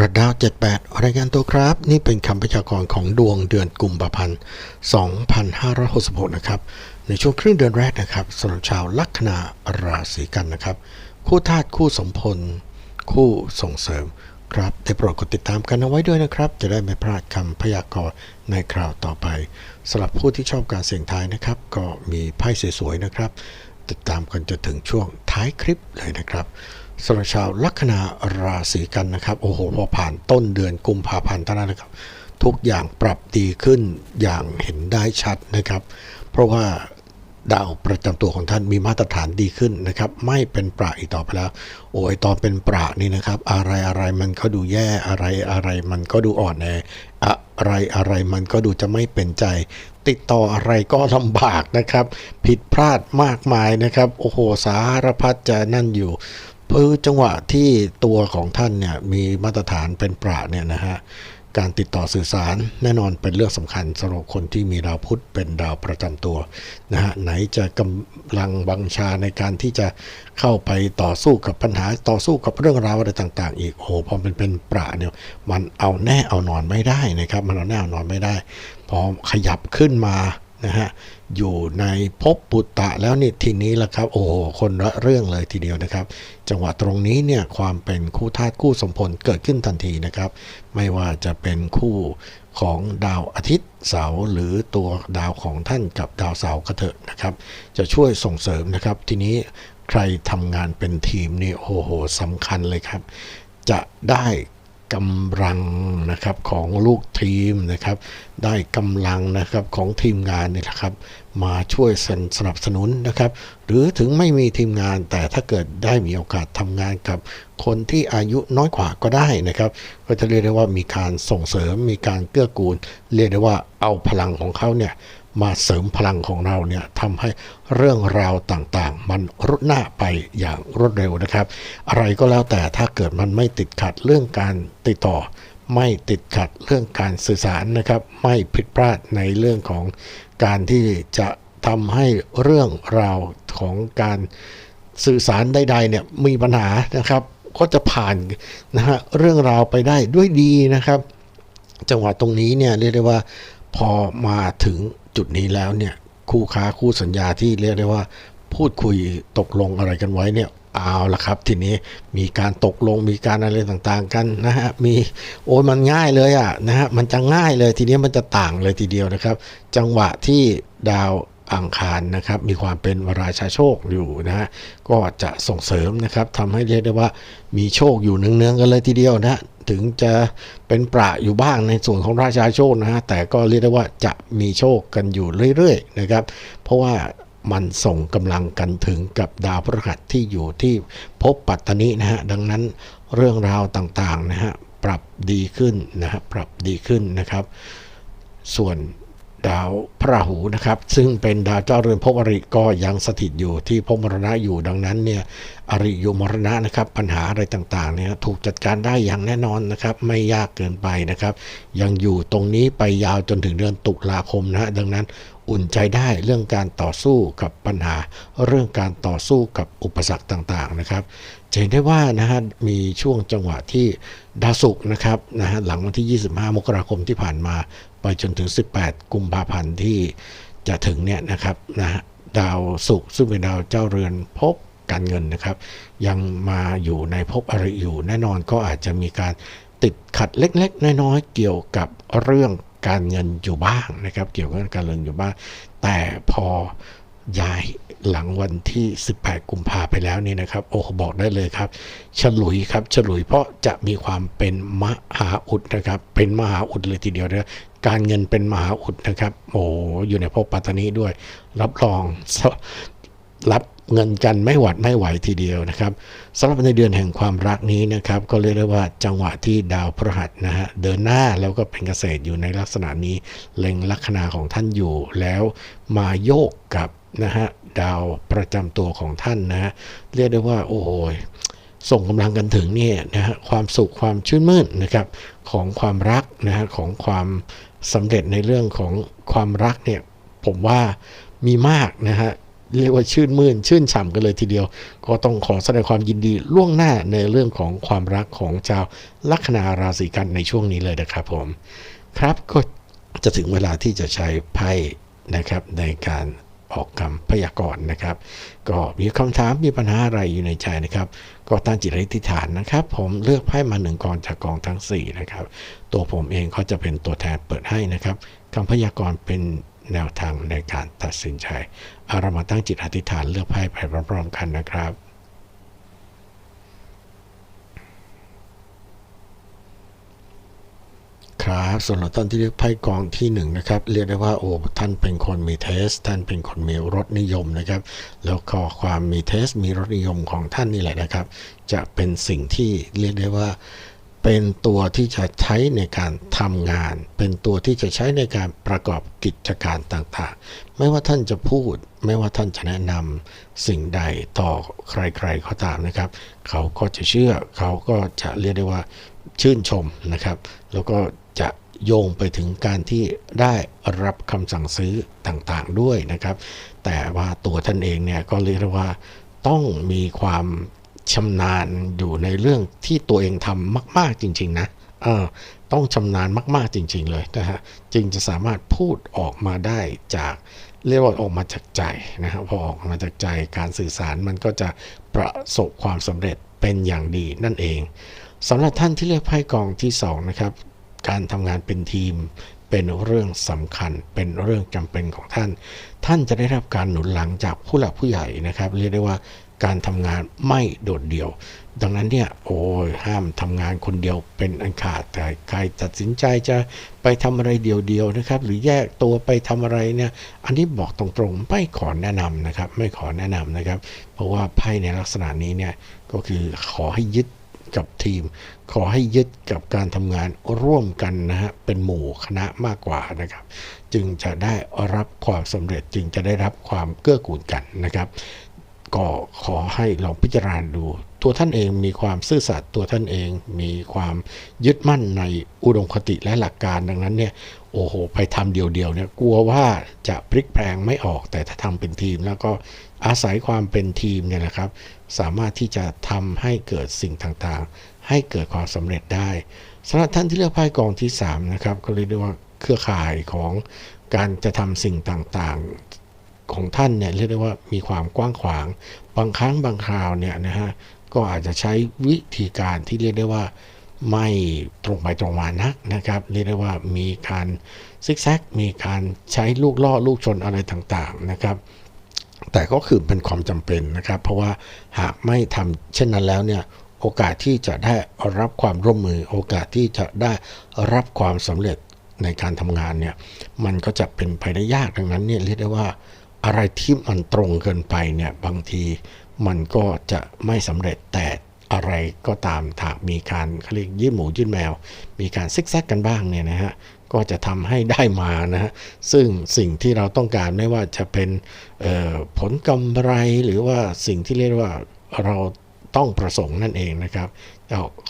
ระดาว 78 รายงานตัวครับ นี่เป็นคำพยากรณ์ของดวงเดือนกุมภาพันธ์ 2566 นะครับ ในช่วงครึ่งเดือนแรกนะครับสำหรับชาวลัคนาราศีกันนะครับ คู่ธาตุคู่สมพล คู่ส่งเสริมครับได้โปรดกดติดตามกันเอาไว้ด้วยนะครับ จะได้ไม่พลาดคำพยากรณ์ในคราวต่อไปสำหรับผู้ที่ชอบการเสี่ยงทายนะครับ ก็มีไพ่สวยๆนะครับ ติดตามกันจนถึงช่วงท้ายคลิปเลยนะครับ สำหรับชาวลัคนาราศีกันนะครับโอ้โหพอผ่านต้นเดือนกุมภาพันธ์เท่านั้นนะครับ ทุกอย่างปรับดีขึ้นอย่างเห็นได้ชัดนะครับ เพราะว่าดาวประจำตัวของท่านมีมาตรฐานดีขึ้นนะครับ ไม่เป็นประอีกต่อไปแล้ว โอ้ยตอนเป็นประนี่นะครับ อะไรอะไรมันก็ดูแย่อะไรอะไรมันก็ดูอ่อนแออะไรอะไรมันก็ดูจะไม่เป็นใจ ติดต่ออะไรก็ลำบากนะครับ ผิดพลาดมากมายนะครับ โอ้โหสารพัดจะนั่นอยู่ คือจังหวะที่ตัวของท่านเนี่ยมีมาตรฐานเป็นประเนี่ยนะฮะการติดต่อสื่อสารแน่นอนเป็นเรื่องสำคัญสำหรับคนที่มีดาวพุธเป็นดาวประจำตัวนะฮะไหนจะกำลังบังชาในการที่จะเข้าไปต่อสู้กับปัญหาต่อสู้กับเรื่องราวอะไรต่าง ๆ อีกโอ้โหพอเป็นเป็นประเนี่ยมันเอาแน่เอานอนไม่ได้นะครับ มันเอาแน่เอานอนไม่ได้พอขยับขึ้นมา นะฮะอยู่ในภพปุตตะแล้วนี่ทีนี้ละครับ โอ้โหคนละเรื่องเลยทีเดียวนะครับ จังหวะตรงนี้เนี่ยความเป็นคู่ธาตุคู่สมพลเกิดขึ้นทันทีนะครับ ไม่ว่าจะเป็นคู่ของดาวอาทิตย์เสาร์หรือตัวดาวของท่านกับดาวเสาร์ก็เถอะนะครับ จะช่วยส่งเสริมนะครับ ทีนี้ใครทำงานเป็นทีมนี่โอ้โหสำคัญเลยครับ จะได้ กำลังนะครับของลูกทีมนะครับ ได้กำลังนะครับของทีมงานนี่แหละครับ มาช่วยสนับสนุนนะครับ หรือถึงไม่มีทีมงานแต่ถ้าเกิดได้มีโอกาสทำงานกับคนที่อายุน้อยกว่าก็ได้นะครับ ก็จะเรียกได้ว่ามีการส่งเสริมมีการเกื้อกูล เรียกได้ว่าเอาพลังของเขาเนี่ย มาเสริมพลังของเราเนี่ยทำให้เรื่องราวต่างๆ มันรุดหน้าไปอย่างรวดเร็วนะครับ อะไรก็แล้วแต่ถ้าเกิดมันไม่ติดขัดเรื่องการติดต่อ ไม่ติดขัดเรื่องการสื่อสารนะครับ ไม่ผิดพลาดในเรื่องของการที่จะทำให้เรื่องราวของการสื่อสารใดๆเนี่ยมีปัญหานะครับ ก็จะผ่านนะฮะเรื่องราวไปได้ด้วยดีนะครับ จังหวะตรงนี้เนี่ยเรียกได้ว่าพอมาถึง จุดนี้แล้วเนี่ยคู่ค้าคู่สัญญาที่เรียกได้ว่า พูดคุยตกลงอะไรกันไว้เนี่ยเอาละครับ ทีนี้มีการตกลงมีการอะไรต่างๆกันนะฮะมีโอ้ยมันง่ายเลยอะนะฮะมันจะง่ายเลยทีนี้มันจะต่างเลยทีเดียวนะครับ จังหวะที่ดาวอังคารนะครับ มีความเป็นวราชาโชคอยู่นะฮะก็จะส่งเสริมนะครับทำให้เรียกได้ว่ามีโชคอยู่เนืองๆกันเลยทีเดียวนะ ถึงจะเป็นประอยู่บ้างในส่วนของราชาโชคนะฮะแต่ก็เรียกได้ว่าจะมีโชคกันอยู่เรื่อยๆนะครับ เพราะว่ามันส่งกำลังกันถึงกับดาวพฤหัสที่อยู่ที่พบปัตตานีนะฮะดังนั้นเรื่องราวต่างๆนะฮะปรับดีขึ้นนะฮะปรับดีขึ้นนะครับ ส่วน ดาวพระหูนะครับ ซึ่งเป็นดาวเจ้าเรือนภพอริก็ยังสถิตอยู่ที่ภพมรณะอยู่ดังนั้นเนี่ยอริอยู่มรณะนะครับ ปัญหาอะไรต่างๆเนี่ยถูกจัดการได้อย่างแน่นอนนะครับ ไม่ยากเกินไปนะครับ ยังอยู่ตรงนี้ไปยาวจนถึงเดือนตุลาคมนะดังนั้น อุ่นใจได้เรื่องการต่อสู้กับปัญหา เรื่องการต่อสู้กับอุปสรรคต่างๆนะครับจะเห็นได้ว่านะฮะมีช่วงจังหวะที่ดาวศุกร์นะครับนะฮะหลังวันที่ 25 มกราคมที่ผ่านมา ไปจนถึง 18 กุมภาพันธ์ที่จะถึงเนี่ยนะครับนะฮะดาวศุกร์ซึ่งเป็นดาวเจ้าเรือนพบการเงินนะครับ ยังมาอยู่ในภพอริอยู่แน่นอนก็อาจจะมีการติดขัดเล็กๆ น้อยๆ เกี่ยวกับเรื่อง การเงินอยู่บ้างนะครับ เกี่ยวกับการเงินอยู่บ้าง แต่พอย้ายหลังวันที่ 18 กุมภาไปแล้วนี่นะครับ โอ้บอกได้เลยครับ ฉลุยครับ ฉลุยเพราะจะมีความเป็นมหาอุดนะครับ เป็นมหาอุดเลยทีเดียวนะการเงินเป็นมหาอุดนะครับ โอ้อยู่ในภพปัตตานีด้วย รับรองรับ เงินกันไม่หวัดไม่ไหวทีเดียวนะครับสำหรับในเดือนแห่งความรักนี้นะครับ ก็เรียกได้ว่าจังหวะที่ดาวพฤหัสนะฮะเดินหน้าแล้วก็เป็นเกษตรอยู่ในลักษณะนี้เล็งลัคนาของท่านอยู่แล้วมาโยกกับนะฮะดาวประจำตัวของท่านนะฮะเรียกได้ว่าโอ้โหส่งกำลังกันถึงเนี่ยนะฮะความสุขความชื่นมื่นนะครับของความรักนะฮะของความสำเร็จในเรื่องของความรักเนี่ยผมว่ามีมากนะฮะ เรียกว่าชื่นมื่น ชื่นฉ่ำกันเลยทีเดียว ก็ต้องขอแสดงความยินดีล่วงหน้าในเรื่องของความรักของชาวลัคนาราศีกันในช่วงนี้เลยนะครับผม ครับก็จะถึงเวลาที่จะใช้ไพ่นะครับในการออกคำพยากรณ์นะครับ ก็มีคำถามมีปัญหาอะไรอยู่ในใจนะครับ ก็ตั้งจิตอธิษฐานนะครับ ผมเลือกไพ่มาหนึ่งกองจากกองทั้ง4นะครับตัวผมเองก็จะเป็นตัวแทนเปิดให้นะครับคำพยากรณ์เป็น แนวทางในการตัดสินใจเอาเรามาตั้งจิตอธิษฐานเลือกไพ่ไปพร้อมๆกันนะครับครับส่วนเราต้นที่เรียกไพ่กองที่หนึ่งนะครับเรียกได้ว่าโอ้ท่านเป็นคนมีเทส ท่านเป็นคนมีรสนิยมนะครับ แล้วก็ความมีเทสมีรสนิยมของท่านนี่แหละนะครับ จะเป็นสิ่งที่เรียกได้ว่า เป็นตัวที่จะใช้ในการทำงาน เป็นตัวที่จะใช้ในการประกอบกิจการต่างๆ ไม่ว่าท่านจะพูด ไม่ว่าท่านจะแนะนำสิ่งใดต่อใครๆก็ตามนะครับ เขาก็จะเชื่อเขาก็จะเรียกได้ว่าชื่นชมนะครับ แล้วก็จะโยงไปถึงการที่ได้รับคำสั่งซื้อต่างๆด้วยนะครับ แต่ว่าตัวท่านเองเนี่ยก็เรียกว่าต้องมีความ ชำนาญอยู่ในเรื่องที่ตัวเองทำมาก ๆจริง ๆ นะเออต้องชำนาญมาก ๆจริง ๆ เลยนะฮะจึงจะสามารถพูดออกมาได้จากเรียกว่าออกมาจากใจนะครับพอออกมาจากใจการสื่อสารมันก็จะประสบความสำเร็จเป็นอย่างดีนั่นเองสำหรับท่านที่เลือกไพ่กองที่สองนะครับการทำงานเป็นทีมเป็นเรื่องสำคัญเป็นเรื่องจำเป็นของท่าน ท่านจะได้รับการหนุนหลังจากผู้หลักผู้ใหญ่นะครับ เรียกได้ว่า การทำงานไม่โดดเดี่ยว ดังนั้นเนี่ยโอ้ยห้ามทำงานคนเดียวเป็นอันขาดแต่ใครตัดสินใจจะไปทำอะไรเดียวๆนะครับ หรือแยกตัวไปทำอะไรเนี่ย อันนี้บอกตรงๆไม่ขอแนะนำนะครับ ไม่ขอแนะนำนะครับ เพราะว่าไพ่ในลักษณะนี้เนี่ยก็คือขอให้ยึดกับทีม ขอให้ยึดกับการทำงานร่วมกันนะฮะเป็นหมู่คณะมากกว่านะครับ จึงจะได้รับความสำเร็จจึงจะได้รับความเกื้อกูลกันนะครับ ก็ขอให้ลองพิจารณาดู ตัวท่านเองมีความซื่อสัตย์ตัวท่านเองมีความยึดมั่นในอุดมคติและหลักการดังนั้นเนี่ยโอ้โห ไปทำเดียวๆเนี่ยกลัวว่าจะพลิกแพลงไม่ออกแต่ถ้าทำเป็นทีม แล้วก็อาศัยความเป็นทีมเนี่ยนะครับ สามารถที่จะทำให้เกิดสิ่งต่างๆ ให้เกิดความสำเร็จได้สำหรับท่านที่เลือกไพ่กองที่3นะครับก็เรียกได้ว่าเครือข่ายของการจะทำสิ่งต่างๆ ของท่านเนี่ยเรียกได้ว่ามีความกว้างขวาง บางครั้งบางคราวเนี่ยนะฮะก็อาจจะใช้วิธีการที่เรียกได้ว่าไม่ตรงไปตรงมานักนะครับ เรียกได้ว่ามีการซิกแซกมีการใช้ลูกล่อลูกชนอะไรต่างๆนะครับ แต่ก็คือเป็นความจำเป็นนะครับ เพราะว่าหากไม่ทำเช่นนั้นแล้วเนี่ยโอกาสที่จะได้รับความร่วมมือ โอกาสที่จะได้รับความสำเร็จในการทำงานเนี่ยมันก็จะเป็นไปได้ยากดังนั้นเนี่ยเรียกได้ว่า อะไรที่มันตรงเกินไปเนี่ยบางทีมันก็จะไม่สำเร็จแต่อะไรก็ตามถากมีการเขาเรียกยื่นหมูยื่นแมว มีการซิกแซกกันบ้างเนี่ยนะฮะก็จะทำให้ได้มานะฮะซึ่งสิ่งที่เราต้องการไม่ว่าจะเป็นผลกำไรหรือว่าสิ่งที่เรียกว่าเราต้องประสงค์นั่นเองนะครับ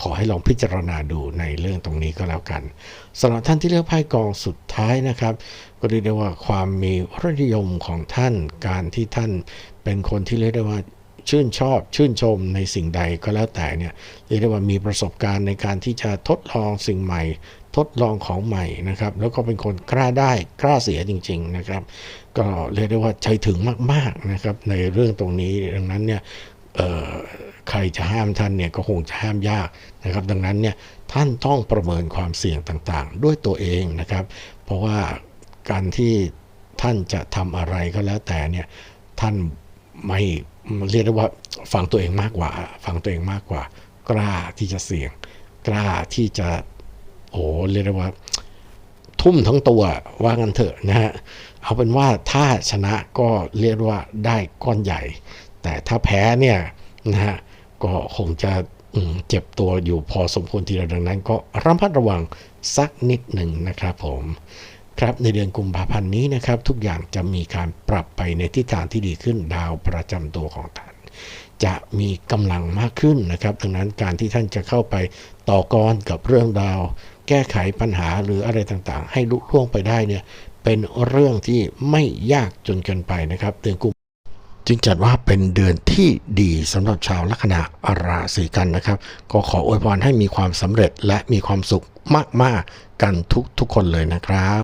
ขอให้ลองพิจารณาดูในเรื่องตรงนี้ก็แล้วกันสำหรับท่านที่เลือกไพ่กองสุดท้ายนะครับ ก็เรียกได้ว่าความมีรสนิยมของท่านการที่ท่านเป็นคนที่เรียกได้ว่าชื่นชอบชื่นชมในสิ่งใดก็แล้วแต่เนี่ยเรียกได้ว่ามีประสบการณ์ในการที่จะทดลองสิ่งใหม่ ทดลองของใหม่นะครับ แล้วก็เป็นคนกล้าได้กล้าเสียจริง ๆนะครับ ก็เรียกได้ว่าใจถึงมากๆนะครับในเรื่องตรงนี้ดังนั้นเนี่ย ใครจะห้ามท่านเนี่ยก็คงจะห้ามยากนะครับ ดังนั้นเนี่ยท่านต้องประเมินความเสี่ยงต่างๆ ด้วยตัวเองนะครับ เพราะว่าการที่ท่านจะทำอะไรก็แล้วแต่เนี่ยท่านไม่เรียกได้ว่าฟังตัวเองมากกว่า ฟังตัวเองมากกว่า กล้าที่จะเสี่ยง กล้าที่จะโอ้เรียกได้ว่า ทุ่มทั้งตัวว่ากันเถอะนะฮะเอาเป็นว่าถ้าชนะก็เรียกว่าได้ก้อนใหญ่ แต่ถ้าแพ้เนี่ยนะฮะก็คงจะเจ็บตัวอยู่พอสมควรทีเดียวดังนั้น ก็ระมัดระวังสักนิดหนึ่งนะครับผมครับในเดือนกุมภาพันธ์นี้นะครับทุกอย่างจะมีการปรับไปในทิศทางที่ดีขึ้นดาวประจำตัวของท่าน จะมีกำลังมากขึ้นนะครับดังนั้นการที่ท่านจะเข้าไปต่อกรกับเรื่องดาว แก้ไขปัญหาหรืออะไรต่างๆ ให้ลุล่วงไปได้เนี่ยเป็นเรื่องที่ไม่ยากจนเกินไปนะครับเดือนกุม จึงจัดว่าเป็นเดือนที่ดีสำหรับชาวลัคนาราศีกันนะครับ ก็ขออวยพรให้มีความสำเร็จและมีความสุขมากๆกันทุกๆคนเลยนะครับ